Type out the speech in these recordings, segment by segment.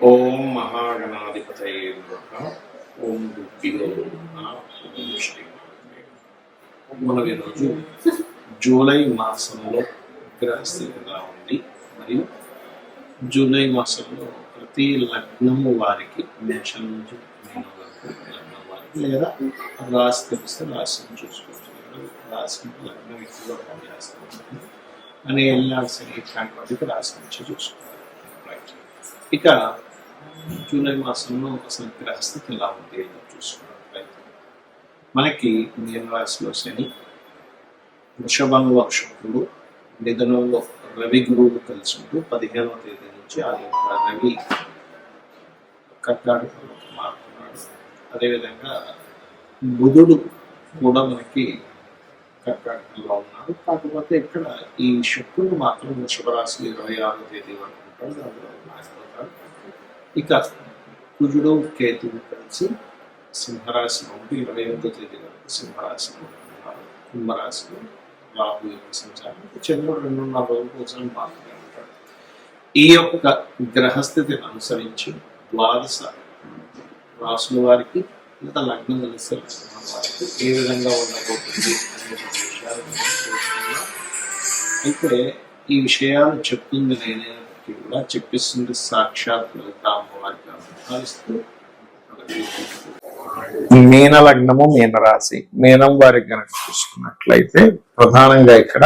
ఓం మహాగణాధిపతయే ఓం గుప్పిలో మనం ఈరోజు జూలై మాసంలో గ్రహస్థితి ఎలా ఉంది? మరియు జూలై మాసంలో ప్రతి లగ్నము వారికి మేషం నుంచి మీనం వరకు లగ్నం వారికి లేదా రాశి తెలిస్తే రాశిని చూసుకోవచ్చు. రాశి లగ్నం ఎక్కువగా పనిచేస్తుంది అని వెళ్ళాల్సిన ఇట్లాంటి వాటికి రాశి నుంచి చూసుకోవాలి. ఇక జూలై మాసంలో ఒక గ్రహస్థితి ఎలా ఉంది అని చూసుకున్నట్లయితే మనకి మీన రాశిలో శని వృషభంలో శుక్రుడు మిథునంలో రవి గురువులు కలిసి ఉంటూ పదిహేనవ తేదీ నుంచి ఆ యొక్క రవి కట్టాడు మారుతున్నాడు అదేవిధంగా బుధుడు కూడా మనకి కర్కాటకంలో ఉన్నాడు. కాకపోతే ఇక్కడ ఈ శుక్రుడు మాత్రం వృషభ రాశి ఇరవై ఆరో తేదీ వరకు ఉంటాడు అందులో ఇక కుజుడు కేతువు కలిసి సింహరాశిలో ఉండి ఇరవై ఎనిమిదో తేదీ వరకు సింహరాశిలో కుంభరాశిలో రాహు యొక్క సంచారం. చంద్రుడు రెండున్నర రోజుల కోసం బాగా ఉంటాడు. ఈ యొక్క గ్రహస్థితిని అనుసరించి ద్వాదశ రాసుల వారికి లేదా లగ్నం కలిసే వారికి ఏ విధంగా ఉండబోతుంది అనే విషయాలు అయితే ఈ విషయాలు చెప్తుంది నేనే నేనేనప్పటికీ కూడా చెప్పిస్తుంది సాక్షాత్ మీన లగ్నము మీన రాశి మీనం వారికి కనుక చూసుకున్నట్లయితే ప్రధానంగా ఇక్కడ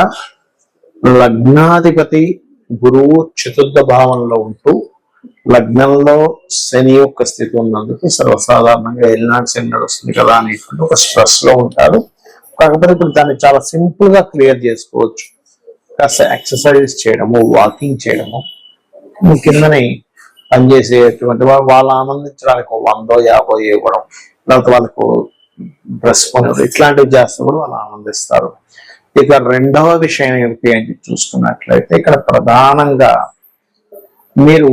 లగ్నాధిపతి గురువు చతుర్థ భావంలో ఉంటూ లగ్నంలో శని యొక్క స్థితి ఉన్నందుకు సర్వసాధారణంగా ఎల్నాడు శని నడుస్తుంది కదా అనేటువంటి ఒక స్ట్రెస్లో ఉంటారు కాకపోతే ఇప్పుడు దాన్ని చాలా సింపుల్గా క్లియర్ చేసుకోవచ్చు. కాస్త ఎక్సర్సైజ్ చేయడము వాకింగ్ చేయడము కిందని పనిచేసేటువంటి వాళ్ళు వాళ్ళు ఆనందించడానికి వందో యాభో ఇవ్వడం లేకపోతే వాళ్ళకు డ్రెస్ కొనడం ఇట్లాంటివి చేస్తే కూడా వాళ్ళు ఆనందిస్తారు. ఇక రెండవ విషయం ఏమిటి అని చూసుకున్నట్లయితే ఇక్కడ ప్రధానంగా మీరు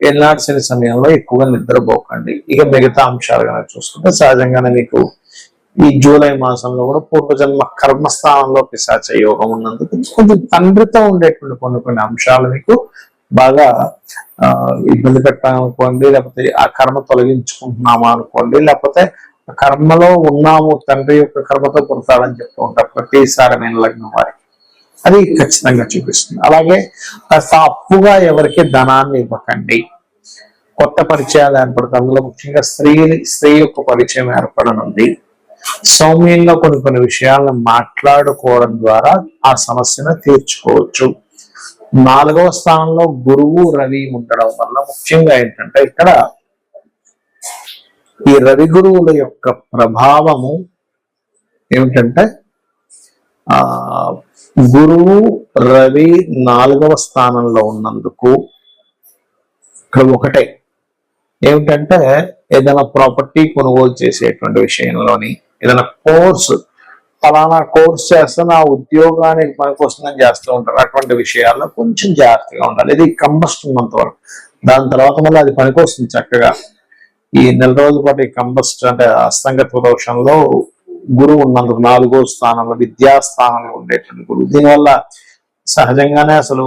వెళ్ళాల్సిన సమయంలో ఎక్కువగా నిద్రపోకండి. ఇక మిగతా అంశాలు కనుక చూసుకుంటే సహజంగానే మీకు ఈ జూలై మాసంలో కూడా పూర్వజన్మ కర్మస్థానంలో పిశాచ యోగం ఉన్నందుకు కొంచెం తండ్రితో ఉండేటువంటి కొన్ని కొన్ని అంశాలు మీకు బాగా ఆ, ఇబ్బంది పెట్టాలనుకోండి లేకపోతే ఆ కర్మ తొలగించుకుంటున్నామా అనుకోండి లేకపోతే కర్మలో ఉన్నాము తండ్రి యొక్క కర్మతో పుడతాడని చెప్తూ ఉంటారు ప్రతిసారి నేను లగ్నం వారికి. అది ఖచ్చితంగా చూపిస్తుంది. అలాగే కాస్త అప్పుగా ఎవరికి ధనాన్ని ఇవ్వకండి. కొత్త పరిచయాలు ఏర్పడతాయి. అందులో ముఖ్యంగా స్త్రీ స్త్రీ యొక్క పరిచయం ఏర్పడనుంది. సౌమ్యంగా కొన్ని కొన్ని విషయాలను మాట్లాడుకోవడం ద్వారా ఆ సమస్యను తీర్చుకోవచ్చు. నాలుగవ స్థానంలో గురువు రవి ఉండడం వల్ల ముఖ్యంగా ఏంటంటే ఇక్కడ ఈ రవి గురువుల యొక్క ప్రభావము ఏమిటంటే ఆ గురువు రవి నాలుగవ స్థానంలో ఉన్నందుకు ఇక్కడ ఒకటే. ఏమిటంటే ఏదైనా ప్రాపర్టీ కొనుగోలు చేసేటువంటి విషయంలోని ఏదైనా కోర్సు ఫలానా కోర్స్ చేస్తే నా ఉద్యోగానికి పనికొస్తుందని చేస్తూ ఉంటారు. అటువంటి విషయాల్లో కొంచెం జాగ్రత్తగా ఉండాలి. ఇది కంబస్ట్ ఉన్నంత వరకు. దాని తర్వాత మళ్ళీ అది పనికొస్తుంది చక్కగా. ఈ నెల రోజుల పాటు ఈ కంబస్ట్ అంటే అస్తంగత్వ దోషంలో గురువు ఉన్నందుకు నాలుగో స్థానంలో విద్యాస్థానంలో ఉండేటువంటి గురువు. దీనివల్ల సహజంగానే అసలు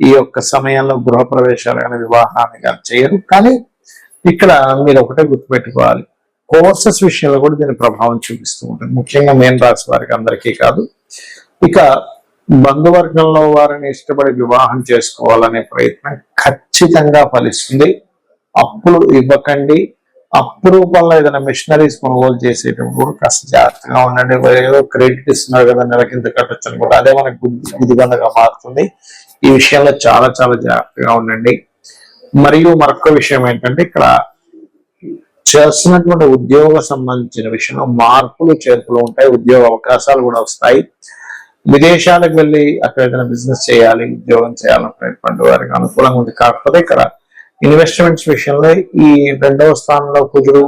ఈ యొక్క సమయంలో గృహ ప్రవేశాలు కానీ వివాహాన్ని కానీ చేయరు. కానీ ఇక్కడ మీరు ఒకటే గుర్తుపెట్టుకోవాలి. కోర్సెస్ విషయంలో కూడా దీని ప్రభావం చూపిస్తూ ఉంటుంది. ముఖ్యంగా మేన్ రాశి వారికి అందరికీ కాదు. ఇక బంధువర్గంలో వారిని ఇష్టపడి వివాహం చేసుకోవాలనే ప్రయత్నం ఖచ్చితంగా ఫలిస్తుంది. అప్పులు ఇవ్వకండి. అప్పు రూపంలో ఏదైనా మిషనరీస్ కొనుగోలు చేసేటప్పుడు కూడా కాస్త జాగ్రత్తగా ఉండండి. ఏదో క్రెడిట్ ఇస్తున్నారు కదా నెలకింత కట్టొచ్చు అనుకోండి కూడా అదే మనకు గుది- మారుతుంది. ఈ విషయంలో చాలా చాలా జాగ్రత్తగా ఉండండి. మరియు మరొక విషయం ఏంటంటే ఇక్కడ చేస్తున్నటువంటి ఉద్యోగ సంబంధించిన విషయంలో మార్పులు చేర్పులు ఉంటాయి ఉద్యోగ అవకాశాలు కూడా వస్తాయి. విదేశాలకు వెళ్ళి అక్కడ ఏదైనా బిజినెస్ చేయాలి ఉద్యోగం చేయాలనుకునేటువంటి వారికి అనుకూలంగా ఉంది. కాకపోతే ఇక్కడ ఇన్వెస్ట్మెంట్స్ విషయంలో ఈ రెండవ స్థానంలో కుజుడు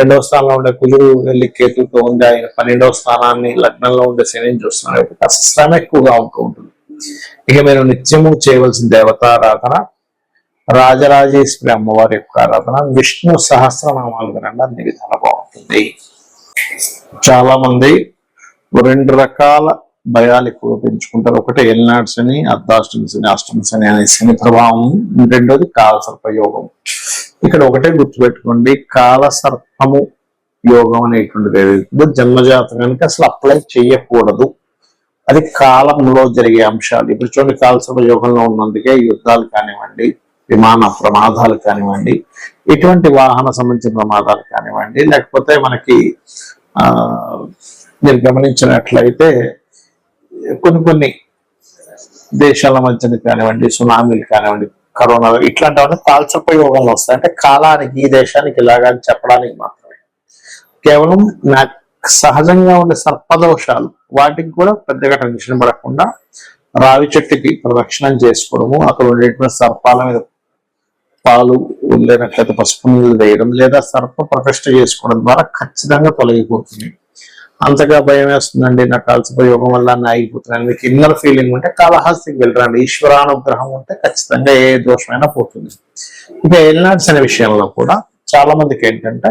రెండవ స్థానంలో ఉండే కుజుడు వెళ్ళి కేతులతో ఉంది ఆయన పన్నెండవ స్థానాన్ని లగ్నంలో ఉండే శని చూస్తున్నాడు కాస్త శ్రమ ఎక్కువగా ఉంటూ ఉంటుంది. ఇక మీరు నిత్యము చేయవలసిన దేవతారాధన రాజరాజేశ్వరి అమ్మవారి యొక్క ఆరాధన విష్ణు సహస్రనామాలు వినండి అన్ని విధాలు బాగుంటుంది. చాలా మంది రెండు రకాల భయాలు ఎక్కువ పెంచుకుంటారు. ఒకటి ఎల్నాడ్స్ అని అర్ధాష్టమి శని అష్టమి శని అనే శని ప్రభావం. రెండోది కాలసర్ప యోగం. ఇక్కడ ఒకటే గుర్తుపెట్టుకోండి కాలసర్పము యోగం అనేటువంటిది ఏదైతుందో జన్మజాతకానికి అసలు అప్లై చేయకూడదు. అది కాలంలో జరిగే అంశాలు. ఇప్పుడు చూడండి కాలసర్ప యోగంలో ఉన్నందుకే యుద్ధాలు కానివ్వండి విమాన ప్రమాదాలు కానివ్వండి ఇటువంటి వాహన సంబంధించిన ప్రమాదాలు కానివ్వండి లేకపోతే మనకి మీరు గమనించినట్లయితే కొన్ని కొన్ని దేశాల మధ్యన కానివ్వండి సునామీలు కానివ్వండి కరోనా ఇట్లాంటివన్నీ కాల్చపై యోగంలో వస్తాయి. అంటే కాలానికి ఈ దేశానికి ఇలాగా అని చెప్పడానికి మాత్రమే. కేవలం నా- సహజంగా ఉండే సర్పదోషాలు వాటికి కూడా పెద్దగా టెన్షన్ పడకుండా రావి చెట్టుకి ప్రదక్షిణం చేసుకోవడము అక్కడ ఉండేటువంటి సర్పాల మీద పాలు లేనట్లయితే పసుపు నీళ్ళు వేయడం లేదా సర్ప ప్రతిష్ట చేసుకోవడం ద్వారా ఖచ్చితంగా తొలగిపోతుంది. అంతగా భయం వేస్తుందండి నా కాల్సిపై వల్ల నా మీకు ఇన్నర్ ఫీలింగ్ ఉంటే కాళహస్తికి వెళ్ళరండి. ఈశ్వరానుగ్రహం ఉంటే ఖచ్చితంగా ఏ దోషమైనా పోతుంది. ఇక ఎల్నాడ్స్ అనే విషయంలో కూడా చాలా మందికి ఏంటంటే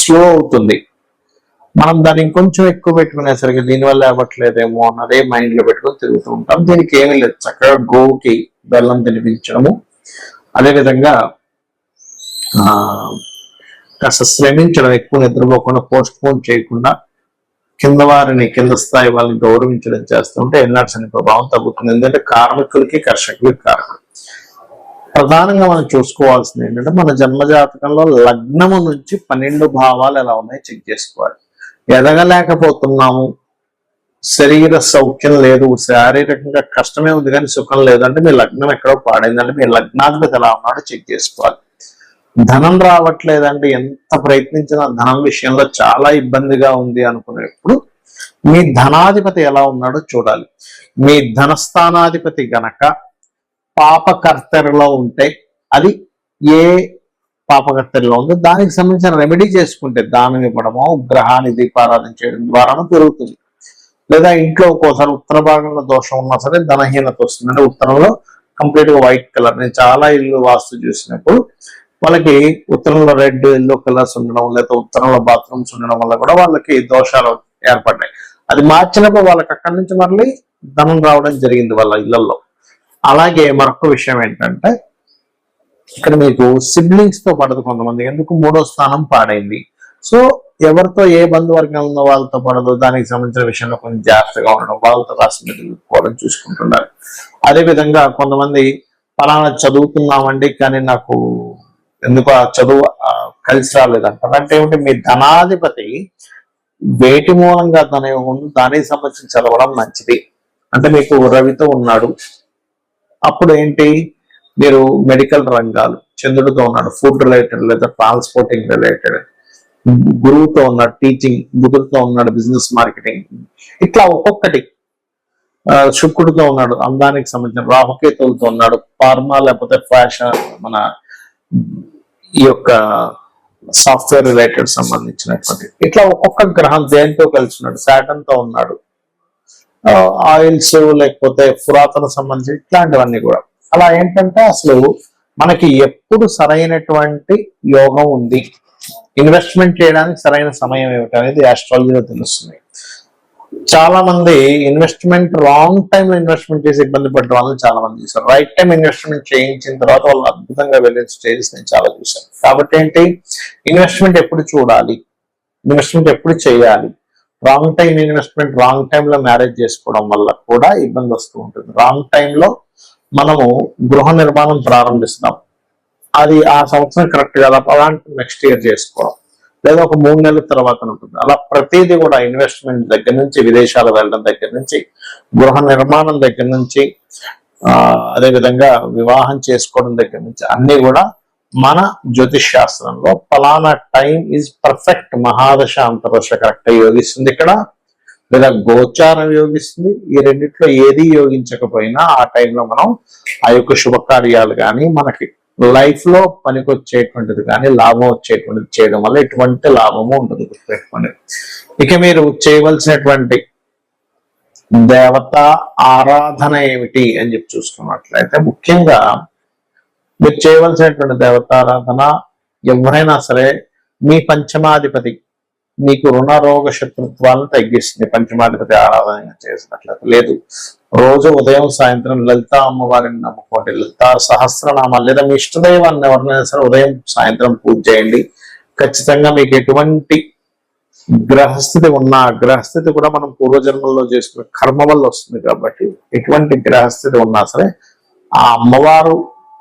స్లో అవుతుంది. మనం దాన్ని ఇంకొంచెం ఎక్కువ పెట్టుకునేసరికి దీనివల్ల అవ్వట్లేదేమో అన్నదే మైండ్లో పెట్టుకొని తిరుగుతూ ఉంటాం. దీనికి ఏమీ లేదు. చక్కగా గోవుకి బెల్లం తినిపించడము. అదేవిధంగా ఆ కాస్త శ్రమించడం ఎక్కువ నిద్రపోకుండా పోస్ట్ పోన్ చేయకుండా కింద వారిని కింద స్థాయి వాళ్ళని గౌరవించడం చేస్తుంటే ఎల్నాడ్స్ అనే ప్రభావం తగ్గుతుంది. ఎందుకంటే కార్మికులకి కర్షకులకి కారణం. ప్రధానంగా మనం చూసుకోవాల్సింది ఏంటంటే మన జన్మజాతకంలో లగ్నము నుంచి పన్నెండు భావాలు ఎలా ఉన్నాయో చెక్ చేసుకోవాలి. ఎదగలేకపోతున్నాము. శరీర సౌఖ్యం లేదు. శారీరకంగా కష్టమే ఉంది కానీ సుఖం లేదంటే మీ లగ్నం ఎక్కడో పాడైందంటే మీ లగ్నాధిపతి ఎలా ఉన్నాడో చెక్ చేసుకోవాలి. ధనం రావట్లేదంటే ఎంత ప్రయత్నించినా ధనం విషయంలో చాలా ఇబ్బందిగా ఉంది అనుకునేప్పుడు మీ ధనాధిపతి ఎలా ఉన్నాడో చూడాలి. మీ ధనస్థానాధిపతి గనక పాపకర్తరిలో ఉంటే అది ఏ పాపకర్తరిలో ఉందో దానికి సంబంధించిన రెమెడీ చేసుకుంటే దానం ఇవ్వడమో గ్రహాన్ని దీపారాధన చేయడం ద్వారానో పెరుగుతుంది లేదా ఇంట్లో ఒక్కోసారి ఉత్తర భాగంలో దోషం ఉన్నా సరే ధనహీనత వస్తుంది. అంటే ఉత్తరంలో కంప్లీట్గా వైట్ కలర్ నేను చాలా ఇల్లు వాస్తు చూసినప్పుడు వాళ్ళకి ఉత్తరంలో రెడ్ ఎల్లో కలర్స్ ఉండడం లేదా ఉత్తరంలో బాత్రూమ్స్ ఉండడం వల్ల కూడా వాళ్ళకి దోషాలు ఏర్పడ్డాయి. అది మార్చినప్పుడు వాళ్ళకి అక్కడి నుంచి మళ్ళీ ధనం రావడం జరిగింది వాళ్ళ ఇళ్ళలో అలాగే మరొక విషయం ఏంటంటే ఇక్కడ మీకు సిబ్లింగ్స్తో పడదు కొంతమంది ఎందుకు మూడో స్థానం పాడైంది. సో ఎవరితో ఏ బంధువర్గం ఉందో వాళ్ళతో పడదు దానికి సంబంధించిన విషయంలో కొంచెం జాగ్రత్తగా ఉండడం వాళ్ళతో రాసి పోవడం చూసుకుంటున్నారు. అదే విధంగా కొంతమంది ఫలానా చదువుతున్నామండి కానీ నాకు ఎందుకు ఆ చదువు కలిసి రాలేదంటారు అంటే ఏమిటి మీ ధనాధిపతి వేటి మూలంగా ధన దానికి సంబంధించి చదవడం మంచిది. అంటే మీకు రవితో ఉన్నాడు. అప్పుడు ఏంటి మీరు మెడికల్ రంగాలు చంద్రుడితో ఉన్నాడు ఫుడ్ రిలేటెడ్ లేదా ట్రాన్స్పోర్టింగ్ రిలేటెడ్ గురువుతో ఉన్నాడు టీచింగ్ బుధుడితో ఉన్నాడు బిజినెస్ మార్కెటింగ్ ఇట్లా ఒక్కొక్కటి. శుక్రుడితో ఉన్నాడు అందానికి సంబంధించిన రాహుకేతులతో ఉన్నాడు ఫార్మా లేకపోతే ఫ్యాషన్ మన ఈ యొక్క సాఫ్ట్వేర్ రిలేటెడ్ సంబంధించినటువంటి. ఇట్లా ఒక్కొక్క గ్రహం దేనితో కలిసి ఉన్నాడు? శాటన్తో ఉన్నాడు. ఆయిల్స్ లేకపోతే పురాతన సంబంధించి ఇట్లాంటివన్నీ కూడా. అలా ఏంటంటే అసలు మనకి ఎప్పుడు సరైనటువంటి యోగం ఉంది. ఇన్వెస్ట్మెంట్ చేయడానికి సరైన సమయం ఏమిటి అనేది ఆస్ట్రాలజీలో తెలుస్తుంది. చాలా మంది ఇన్వెస్ట్మెంట్ రాంగ్ టైం ఇన్వెస్ట్మెంట్ చేసి ఇబ్బంది పడ్డ వాళ్ళని చాలా మంది చూసారు రైట్ టైం ఇన్వెస్ట్మెంట్ చేయించిన తర్వాత వాళ్ళు అద్భుతంగా వెళ్ళిన స్టేజెస్ నేను చాలా చూశాను. కాబట్టి ఏంటి? ఇన్వెస్ట్మెంట్ ఎప్పుడు చూడాలి? ఇన్వెస్ట్మెంట్ ఎప్పుడు చేయాలి? రాంగ్ టైం ఇన్వెస్ట్మెంట్ రాంగ్ టైంలో మ్యారేజ్ చేసుకోవడం వల్ల కూడా ఇబ్బంది వస్తూ ఉంటుంది. రాంగ్ టైంలో మనము గృహ నిర్మాణం ప్రారంభిస్తాం. అది ఆ సంవత్సరం కరెక్ట్ కదా అలాంటి నెక్స్ట్ ఇయర్ చేసుకోవడం. లేదా ఒక మూడు నెలల తర్వాత ఉంటుంది. అలా ప్రతిదీ కూడా ఇన్వెస్ట్మెంట్ దగ్గర నుంచి విదేశాలు వెళ్ళడం దగ్గర నుంచి గృహ నిర్మాణం దగ్గర నుంచి ఆ వివాహం చేసుకోవడం దగ్గర నుంచి అన్ని కూడా మన జ్యోతిష్ శాస్త్రంలో ఫలానా టైం ఈజ్ పర్ఫెక్ట్ మహాదశ అంతర్దశ కరెక్ట్ యోగిస్తుంది ఇక్కడ. లేదా గోచారం యోగిస్తుంది. ఈ రెండిట్లో ఏది యోగించకపోయినా ఆ టైంలో మనం ఆ యొక్క శుభకార్యాలు కానీ మనకి లైఫ్లో పనికొచ్చేటువంటిది కానీ లాభం వచ్చేటువంటిది చేయడం వల్ల ఎటువంటి లాభము ఉండదు గుర్తుపెట్టుకోండి. ఇక మీరు చేయవలసినటువంటి దేవత ఆరాధన ఏమిటి అని చెప్పి చూసుకున్నట్లయితే ముఖ్యంగా మీరు చేయవలసినటువంటి దేవతారాధన ఎవరైనా సరే మీ పంచమాధిపతి మీకు రుణ రోగ శత్రుత్వాలను తగ్గిస్తుంది. పంచమాధిపతి ఆరాధన చేసినట్లయితే లేదు. రోజు ఉదయం సాయంత్రం లలిత అమ్మవారిని నమ్ముకోండి. లలిత సహస్రనామాలు లేదా మీ ఇష్టదైవాన్ని ఎవరినైనా సరే ఉదయం సాయంత్రం పూజ చేయండి. ఖచ్చితంగా మీకు ఎటువంటి గ్రహస్థితి ఉన్న ఆ గ్రహస్థితి కూడా మనం పూర్వజన్మల్లో చేసుకున్న కర్మ వల్ల వస్తుంది కాబట్టి ఎటువంటి గ్రహస్థితి ఉన్నా సరే ఆ అమ్మవారు